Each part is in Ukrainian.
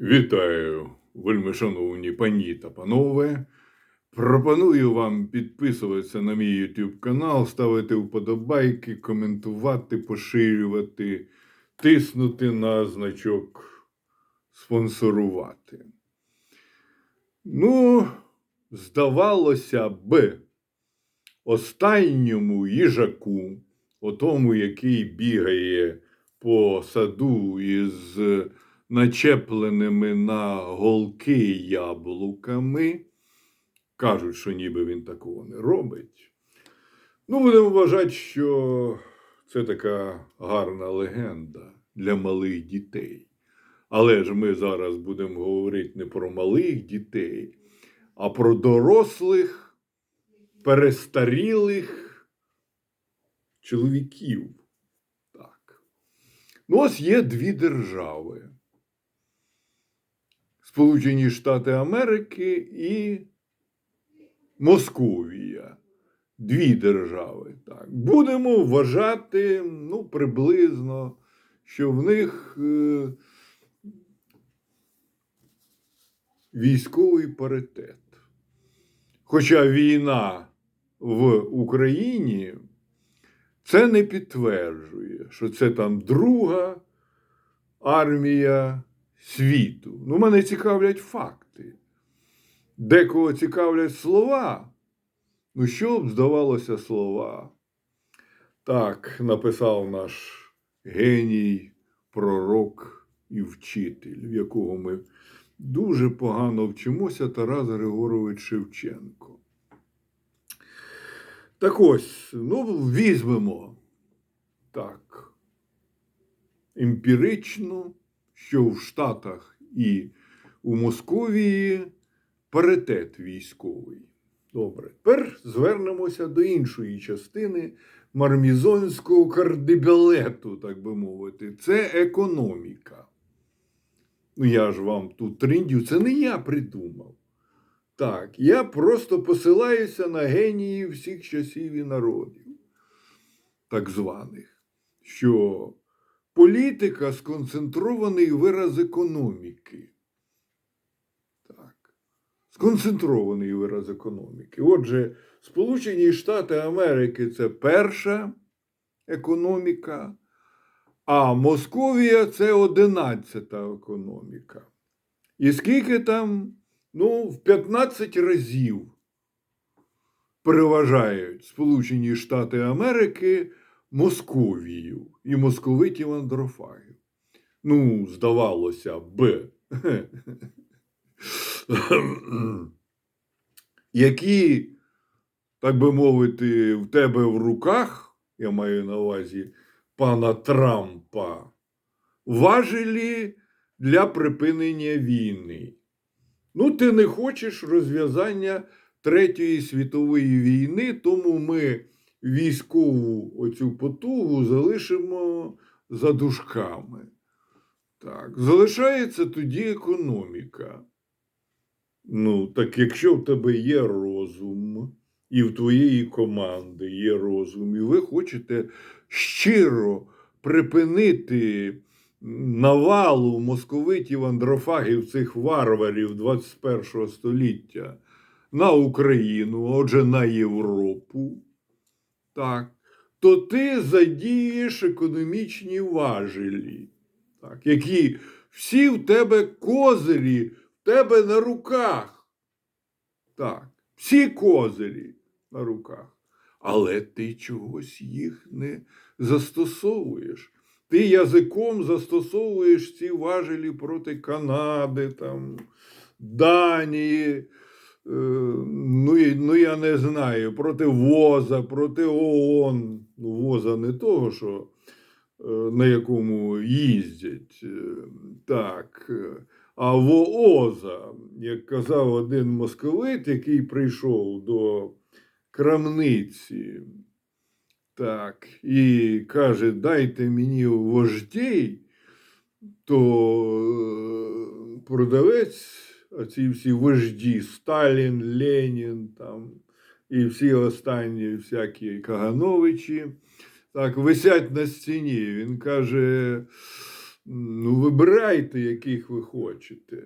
Вітаю, вельми шановні пані та панове. Пропоную вам підписуватися на мій YouTube канал, ставити вподобайки, коментувати, поширювати, тиснути на значок спонсорувати. Ну, здавалося б, останньому їжаку, отому, який бігає по саду із начепленими на голки яблуками. Кажуть, що ніби він такого не робить. Ну, будемо вважати, що це така гарна легенда для малих дітей. Але ж ми зараз будемо говорити не про малих дітей, а про дорослих, перестарілих чоловіків. Так. Ну, ось є дві держави. Сполучені Штати Америки і Московія. Дві держави. Так. Будемо вважати ну, приблизно, що в них е, військовий паритет. Хоча війна в Україні це не підтверджує, що це там друга армія світу. Ну, мене цікавлять факти. Декого цікавлять слова. Ну, що б здавалося слова? Так написав наш геній, пророк і вчитель, в якого ми дуже погано вчимося Тарас Григорович Шевченко. Так ось, ну, візьмемо так, емпірично, що в Штатах і у Московії паритет військовий. Добре, тепер звернемося до іншої частини мармізонського кардибалету, так би мовити. Це економіка. Ну, я ж вам тут триндю, це не я придумав. Так, я просто посилаюся на генії всіх часів і народів, так званих, що політика сконцентрований вираз економіки. Так. Сконцентрований вираз економіки. Отже, Сполучені Штати Америки це перша економіка, а Московія це одинадцята економіка. І скільки там? Ну, в 15 разів переважають Сполучені Штати Америки Московію і московитів андрофагів. Ну, здавалося б. Які, так би мовити, в тебе в руках, я маю на увазі пана Трампа, важелі для припинення війни. Ну, ти не хочеш розв'язання Третьої світової війни, тому ми військову оцю потугу залишимо за дужками. Так, залишається тоді економіка. Ну, так якщо в тебе є розум, і в твоєї команди є розум, і ви хочете щиро припинити навалу московитів, андрофагів, цих варварів 21 століття на Україну, отже, на Європу, так, то ти задієш економічні важелі, так, які всі в тебе козирі, в тебе на руках. Так, всі козирі на руках. Але ти чогось їх не застосовуєш. Ти язиком застосовуєш ці важелі проти Канади, там, Данії, е, ну, я не знаю, проти ВОЗа, проти ООН. Ну, ВОЗа не того, що е, на якому їздять. е, Так. е, А ВООЗа, як казав один московит, який прийшов до крамниці. Так, і каже, дайте мені вождей, то продавець, ці всі вожді, Сталін, Ленін там, і всі останні всякі Кагановичі, так, висять на стіні. Він каже: Ну, вибирайте, яких ви хочете.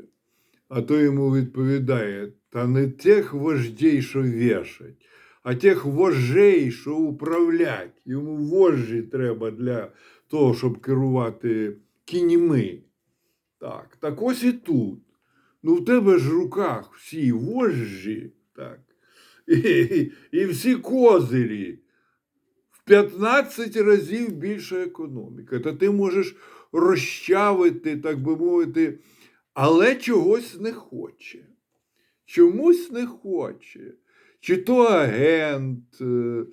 А то йому відповідає: та не тих вождей, що вішать, а тих вожжей, що управлять. Йому вожжі треба для того, щоб керувати кіньми. Так, так ось і тут. Ну, в тебе ж в руках всі вожжі, так, і, і всі козирі. В 15 разів більша економіка. Та ти можеш розчавити, так би мовити, але чогось не хоче. Чомусь не хоче. Чи то агент е,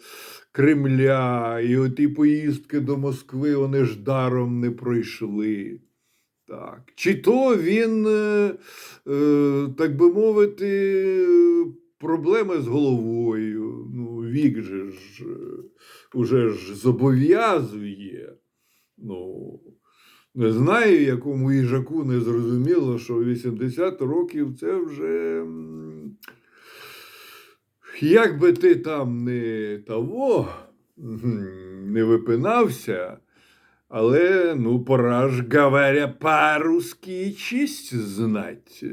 Кремля, і оті поїздки до Москви вони ж даром не пройшли. Так. Чи то він, е, е, так би мовити, проблеми з головою. Ну, вік же ж е, уже ж зобов'язує. Ну, не знаю, якому їжаку не зрозуміло, що 80 років це вже. Як би ти там не того, не випинався, але ну, пора ж, говоря, по-русски честь знать.